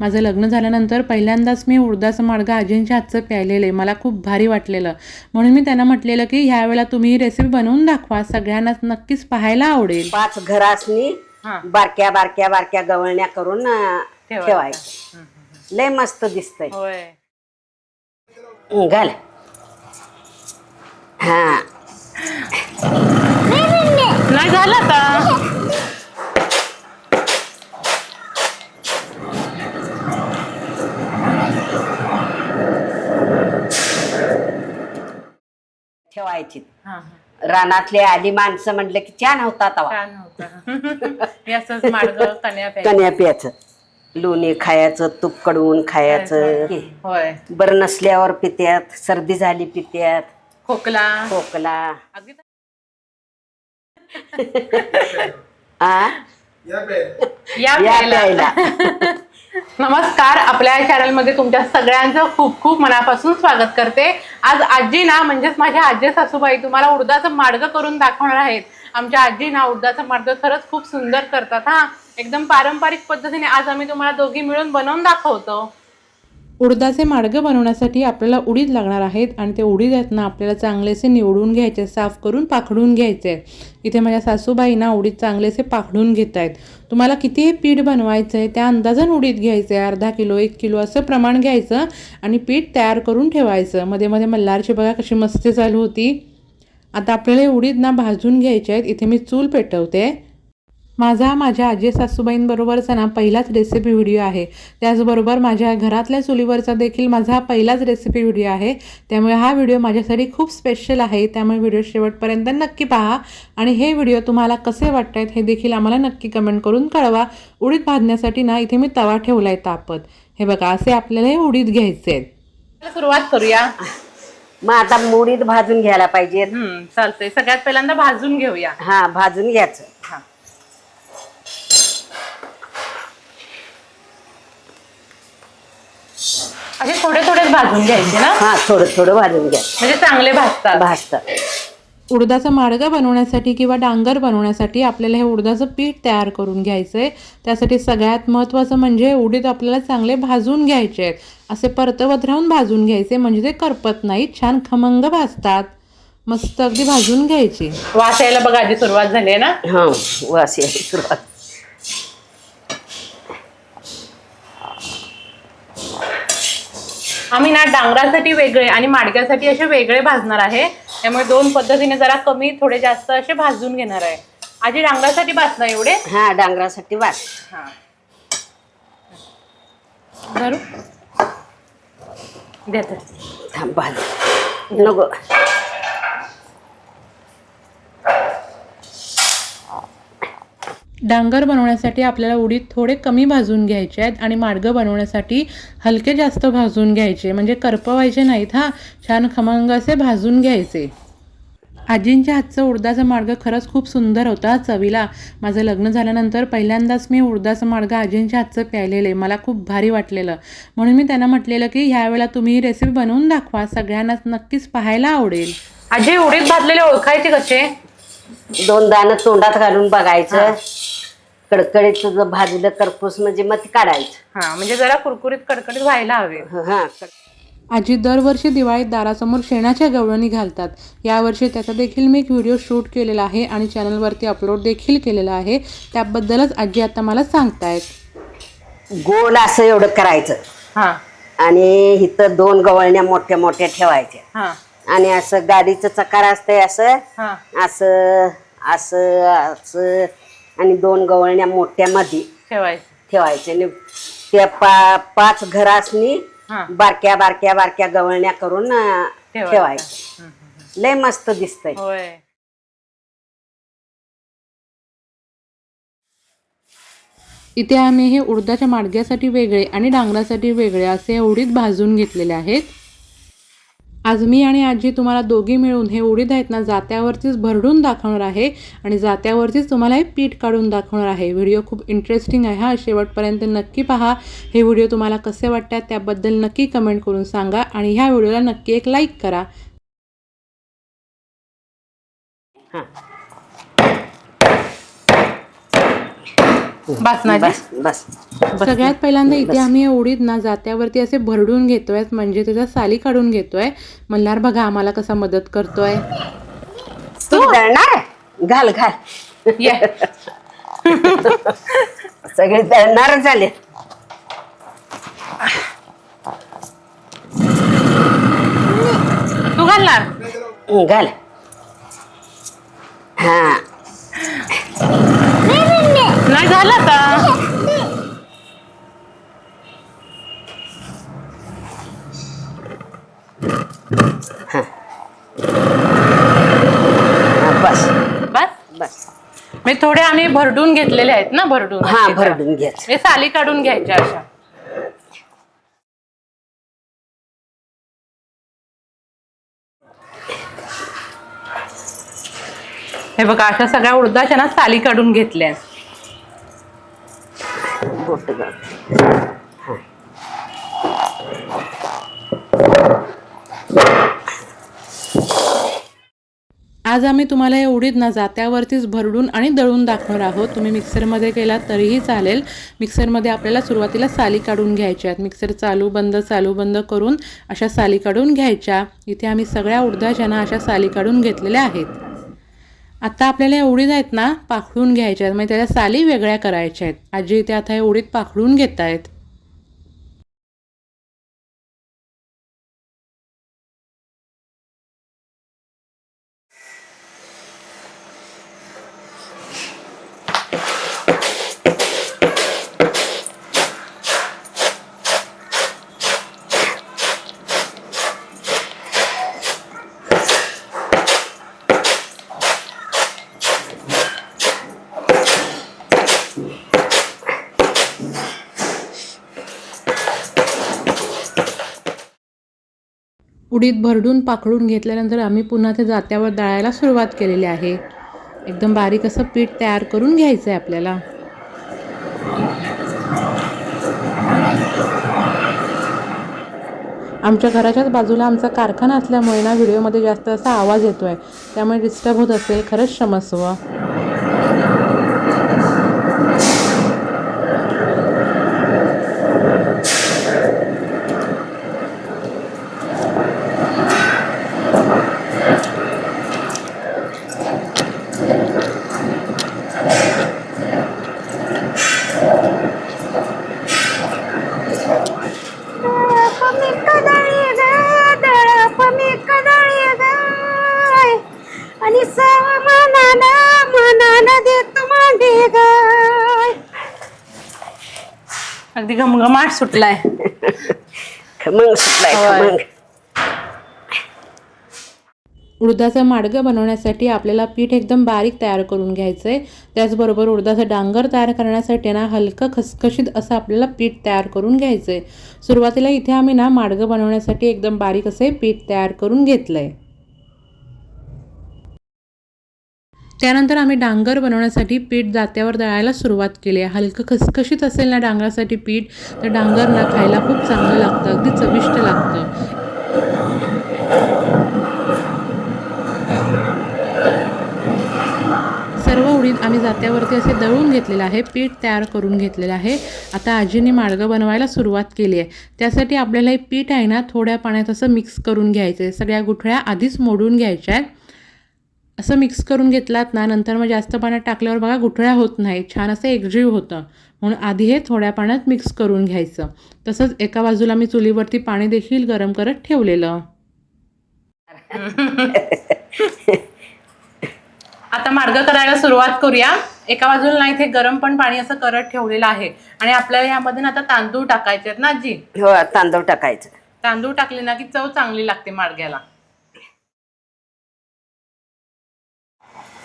माझं लग्न झाल्यानंतर पहिल्यांदाच मी उडदाचं माडगं आजींच्या हातचं प्यायलेलं आहे. मला खूप भारी वाटलेलं. म्हणून मी त्यांना म्हटलेलं की ह्या वेळेला तुम्ही ही रेसिपी बनवून दाखवा. सगळ्यांनाच नक्कीच पाहायला आवडेल. पाच घरासनी हा. बारक्या बारक्या बारक्या गवळण्या करून ठेवायचं. लय मस्त दिसतंय. होय. घाल. हा. नाही झालं आता ठेवायची हा, हा. रानातले आली माणसं म्हणलं की छान होता तवा. छान होतं हे प्यायचं. कन्या प्यायचं. लोणी खायचं तूप कडवून खायचं. होय. बरं नसल्यावर पित्यात सर्दी झाली पित्यात. खोकला. खोकला. अगदी आ? या या प्यायला. प्यायला. नमस्कार. आपल्या चॅनलमध्ये तुमच्या सगळ्यांचं खूप खूप मनापासून स्वागत करते. आज आजी ना म्हणजेच माझ्या आजी सासूबाई तुम्हाला उडदाचं मार्ग करून दाखवणार आहेत. आमच्या आजी ना उडदाचा मार्ग खरंच खूप सुंदर करतात हा. एकदम पारंपरिक पद्धतीने आज आम्ही तुम्हाला दोघी मिळून बनवून दाखवतो. उडदाचे मार्ग बनवण्यासाठी आपल्याला उडीद लागणार आहेत आणि ते उडीद आहेत ना आपल्याला चांगलेसे निवडून घ्यायचे साफ करून पाखडून घ्यायचे. इथे माझ्या सासूबाई ना उडीद चांगलेसे पाखडून घेत आहेत. तुम्हाला किती पीठ बनवायचं आहे त्या अंदाजान उडीद घ्यायचं आहे अर्धा किलो एक किलो असं प्रमाण घ्यायचं आणि पीठ तयार करून ठेवायचं. मध्ये मध्ये मल्हारची बघा कशी मस्ती चालू होती. आता आपल्याला उडीद ना भाजून घ्यायचे आहेत. इथे मी चूल पेटवते. माझा माझ्या आजी सासूबाईंबरोबरचा ना पहिलाच रेसिपी व्हिडिओ आहे. त्याचबरोबर माझ्या घरातल्या चुलीवरचा देखील माझा हा पहिलाच रेसिपी व्हिडिओ आहे. त्यामुळे हा व्हिडिओ माझ्यासाठी खूप स्पेशल आहे. त्यामुळे व्हिडिओ शेवटपर्यंत नक्की पहा. आणि हे व्हिडिओ तुम्हाला कसे वाटत आहेत हे देखील आम्हाला नक्की कमेंट करून कळवा. उडीद भाजण्यासाठी ना इथे मी तवा ठेवला आहे तापत. हे बघा असे आपल्याला हे उडीद घ्यायचे आहेत. सुरुवात करूया. मग आता मुडीत भाजून घ्यायला पाहिजे चालतंय. सगळ्यात पहिल्यांदा भाजून घेऊया. हा भाजून घ्यायचं. हा. असे थोडे थोडेच भाजून घ्यायचे ना? हा थोडं थोडं भाजून घ्यायचं म्हणजे चांगले भाजतात. भाजतात. उडदाचा माडगा बनवण्यासाठी किंवा डांगर बनवण्यासाठी आपल्याला हे उडदाचं पीठ तयार करून घ्यायचं आहे त्यासाठी सगळ्यात महत्त्वाचं म्हणजे उडीद आपल्याला चांगले भाजून घ्यायचे आहेत. असे परतवत राहून भाजून घ्यायचे म्हणजे ते करपत नाहीत छान खमंग भाजतात. मस्त अगदी भाजून घ्यायची. वास यायला बघा आधी सुरुवात झाली आहे ना? हा वास यायला सुरुवात. आम्ही ना डांगरासाठी वेगळे आणि माडग्यासाठी असे वेगळे भाजणार आहे. त्यामुळे दोन पद्धतीने जरा कमी थोडे जास्त असे भाजून घेणार आहे. आधी डांगरासाठी भाजणार एवढे? हा डांगरासाठी वास हा. धरू? देते. थांब भाज. नको. डांगर बनवण्यासाठी आपल्याला उडीद थोडे कमी भाजून घ्यायचे आहेत आणि मार्ग बनवण्यासाठी हलके जास्त भाजून घ्यायचे. म्हणजे करपवायचे नाहीत हा. छान खमंग असे भाजून घ्यायचे. आजींच्या हातचं उडदाचा मार्ग खरंच खूप सुंदर होता चवीला. माझं लग्न झाल्यानंतर पहिल्यांदाच मी उडदाचा मार्ग आजींच्या हातचं प्यायलेले. मला खूप भारी वाटलेलं. म्हणून मी त्यांना म्हटलेलं की ह्या वेळेला तुम्ही ही रेसिपी बनवून दाखवा. सगळ्यांनाच नक्कीच पाहायला आवडेल. आजी उडीद भाजलेले ओळखायचे कसे दोन दाणं तोंडात घालून बघायचं. कडकडीत जर भाजलं करपूस म्हणजे मग ते काढायचं. हा म्हणजे जरा कुरकुरीत कडकडीत व्हायला हवे. हा. आजी दरवर्षी दिवाळीत दारासमोर शेणाच्या गवळणी घालतात. यावर्षी त्याचा देखील मी एक व्हिडिओ शूट केलेला आहे आणि चॅनलवरती अपलोड देखील केलेला आहे. त्याबद्दलच आजी आता मला सांगतायत. गोल असं एवढं करायचं. हां. आणि इथं दोन गवळण्या मोठ्या मोठ्या ठेवायच्या. हां. आणि असं गाडीचं चकार असतंय असं. हां. असं असं असं. आणि दोन गवळण्या मोठ्या मध्ये ठेवायचं ठेवायचे. आणि त्या पा पाच घरासनी हां. बारक्या बारक्या बारक्या गवळण्या करून अं, ठेवायचं. लय मस्त दिसतंय. होय. इथे आम्ही हे उडदाच्या माडग्यासाठी वेगळे आणि डांगरासाठी वेगळे असे उडीद भाजून घेतलेले आहेत. आज मी आणि आजी तुम्हाला दोघी मिळून हे उडीद आहेत ना जात्यावरतीच भरडून दाखवणार आहे आणि जात्यावरतीच तुम्हाला हे पीठ काढून दाखवणार आहे. व्हिडिओ खूप इंटरेस्टिंग आहे हा. शेवटपर्यंत नक्की पहा. हे व्हिडिओ तुम्हाला कसे वाटतात त्याबद्दल नक्की कमेंट करून सांगा आणि ह्या व्हिडिओला नक्की एक लाईक करा. हां. बासनाची बस बस सगळ्यात पहिल्यांदा इथे आम्ही उडीद ना जात्यावरती असे भरडून घेतोय म्हणजे त्याच्या साली काढून घेतोय. मल्हार बघा आम्हाला कसा मदत करतोय. तू दळणार घाल घाल. सगळे दळणार झाले. तू घालणार? घाल हा झालं आता? हा, बस. बस? बस. मी थोडे आम्ही भरडून घेतलेले आहेत ना भरडून. हा. भरडून घ्यायचं हे साली काढून घ्यायच्या अशा. हे बघा अशा सगळ्या उडदाच्या ना साली काढून घेतल्या बोट आज आम्ही तुम्हाला हे उडीद ना जात्यावरतीच भरडून आणि दळून दाखवणार आहोत. तुम्ही मिक्सरमध्ये केलात तरीही चालेल. मिक्सरमध्ये आपल्याला सुरुवातीला साली काढून घ्यायच्या आहेत. मिक्सर चालू बंद चालू बंद करून अशा साली काढून घ्यायच्या. इथे आम्ही सगळ्या उडदाच्या ना अशा साली काढून घेतलेल्या आहेत. आता आपल्याला एवढीच उडीद आहेत ना पाखडून घ्यायच्या आहेत. म्हणजे त्याला साली वेगळ्या करायच्या आहेत. आजी ते आता हे उडीद पाखडून घेत आहेत. उडीद भरडून पाखडून घेतल्यानंतर आम्ही पुन्हा ते जात्यावर दळायला सुरुवात केलेली आहे. एकदम बारीक असं पीठ तयार करून घ्यायचं आहे आपल्याला. आमच्या घराच्याच बाजूला आमचा कारखाना असल्यामुळे ना व्हिडिओमध्ये जास्त असा आवाज येतो आहे त्यामुळे डिस्टर्ब होत असेल खरंच क्षमस्व आणि मनाला मनाला देत मांडे गाय अगदी घमघमाट सुटलाय. खमंग सुटलाय होय. खमंग. उडदाचं माडगं बनवण्यासाठी आपल्याला पीठ एकदम बारीक तयार करून घ्यायचं आहे त्याचबरोबर उडदाचं डांगर तयार करण्यासाठी ना हलकं खसखशीत असं आपल्याला पीठ तयार करून घ्यायचं आहे सुरुवातीला इथे आम्ही ना माडगं बनवण्यासाठी एकदम बारीक असे पीठ तयार करून घेतलं आहे त्यानंतर आम्ही डांगर बनवण्यासाठी पीठ जात्यावर दळायला सुरुवात केली. आहे हलकं खसखशीत असेल ना डांगरासाठी पीठ तर डांगर ना खायला खूप चांगलं लागतं. अगदी चविष्ट लागतं. सर्व उडीद आम्ही जात्यावरती असे दळून घेतलेलं आहे. पीठ तयार करून घेतलेलं आहे. आता आजीने मार्ग बनवायला सुरुवात केली आहे. त्यासाठी आपल्याला हे पीठ आहे ना थोड्या पाण्यात असं मिक्स करून घ्यायचं आहे सगळ्या गुठळ्या आधीच मोडून घ्यायच्या आहेत. असं मिक्स करून घेतलात ना नंतर मग जास्त पाण्यात टाकल्यावर बघा गुठळ्या होत नाही छान असं एकजीव होतं. म्हणून आधी हे थोड्या पाण्यात मिक्स करून घ्यायचं. तसंच एका बाजूला मी चुलीवरती पाणी देखील गरम करत ठेवलेलं. आता मार्ग करायला सुरुवात करूया. एका बाजूला ना इथे गरम पण पाणी असं करत ठेवलेलं आहे. आणि आपल्याला यामध्ये ना आता तांदूळ टाकायचे आहेत ना आजी? हो तांदूळ टाकायचं. तांदूळ टाकले ना की चव चांगली लागते माडग्याला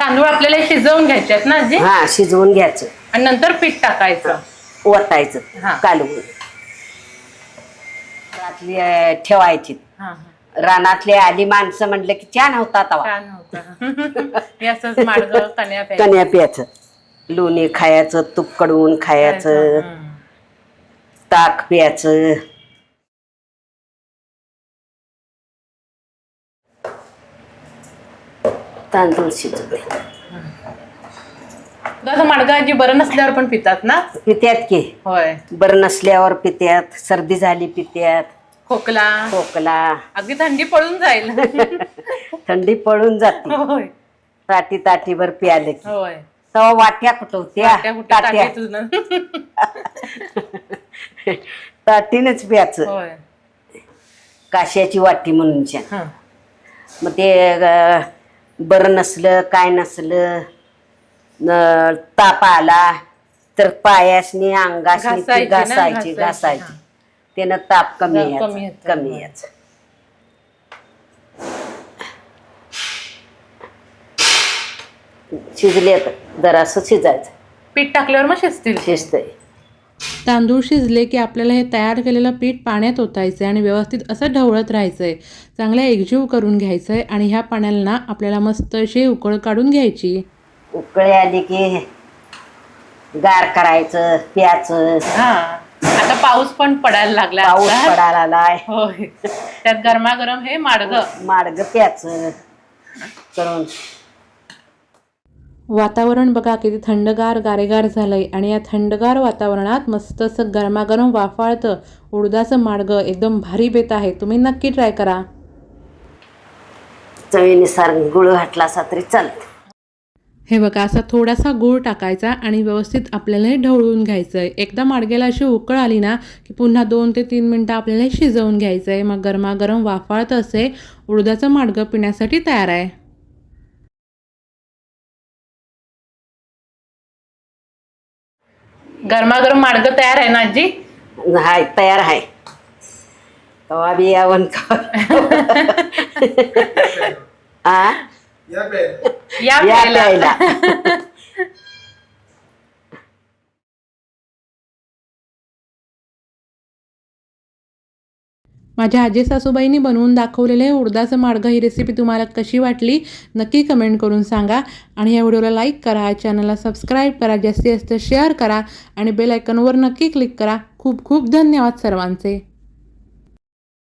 तांदूळ आपल्याला शिजवून घ्यायचे आहेत ना आजी? हा शिजवून घ्यायचं. आणि नंतर पीठ टाकायचं. ओतायचं हा. कालवून. रात्री अं, ठेवायची. हा, हा. रानातली आली माणसं म्हटलं की छान होता तवा. छान होतं हे असंच माडग कण्या प्यायचं. लोणी खायचं तूप कडवून खायचं. हम्म. ताक प्यायचं. तांदूळ शिजवले दुधाचं माडगं आजी बरं नसल्यावर पण पितात ना? पित्यात की. होय. बरं नसल्यावर पित्यात सर्दी झाली पित्यात. खोकला. खोकला. अगदी थंडी पळून जाईल. थंडी पळून जाते. होय. ताटी ताटीभर प्याले की. होय. तेव्हा वाट्या कुठं होत्या? त्या ताट्या. ताटीनच प्यायचं. होय. काश्याची वाटी म्हणून छान. हं. मग ते अं, बरं नसलं काय नसलं न- ताप आला तर पायासनी अंगासनी ती घासायची ना, घासायची घासायची, घासायची. त्यानं ताप कमी ताप यायचा, कमी येतो. कमी यायचा. शिजले जरासं शिजायचं. पीठ टाकल्यावर मग शिजतील. शिजतंय. तांदूळ शिजले की आपल्याला हे तयार केलेलं पीठ पाण्यात ओतायचं आहे आणि व्यवस्थित असं ढवळत राहायचं आहे चांगलं एकजीव करून घ्यायचं आहे आणि ह्या पाण्याला आपल्याला मस्त अशी उकळ काढून घ्यायची. उकळी आली की गार करायचं प्यायचं. हा. आता पाऊस पण पडायला लागला. पाऊस. पडायला आलाय होय. त्यात गरमागरम हे माडगं. माडग प्यायचं. करून वातावरण बघा किती थंडगार गारेगार झालंय. आणि या थंडगार वातावरणात मस्त असं गरमागरम वाफाळतं उडदाचं माडगं एकदम भारी बेत आहे. तुम्ही नक्की ट्राय करा. चवीनुसार गुळ घातला असा तरी चालत. हे बघा असा थोडासा गूळ टाकायचा आणि व्यवस्थित आपल्याला हे ढवळून घ्यायचं आहे एकदा माडग्याला अशी उकळ आली ना की पुन्हा दोन ते तीन मिनटं आपल्याला शिजवून घ्यायचं आहे मग गरमागरम वाफाळतं असे उडदाचं माडगं पिण्यासाठी तयार आहे. गरमागरम माडगं तयार आहे ना आजी? हाय तयार आहे. कवा बी यावन कवा. आ? या या प्यायला. प्यायला. माझ्या आजी सासूबाईंनी बनवून दाखवलेलं उडदाचं माडगं ही रेसिपी तुम्हाला कशी वाटली नक्की कमेंट करून सांगा. आणि या व्हिडिओला लाईक करा चॅनलला सबस्क्राईब करा जास्तीत जास्त शेअर करा आणि बेल आयकनवर नक्की क्लिक करा. खूप खूप धन्यवाद सर्वांचे.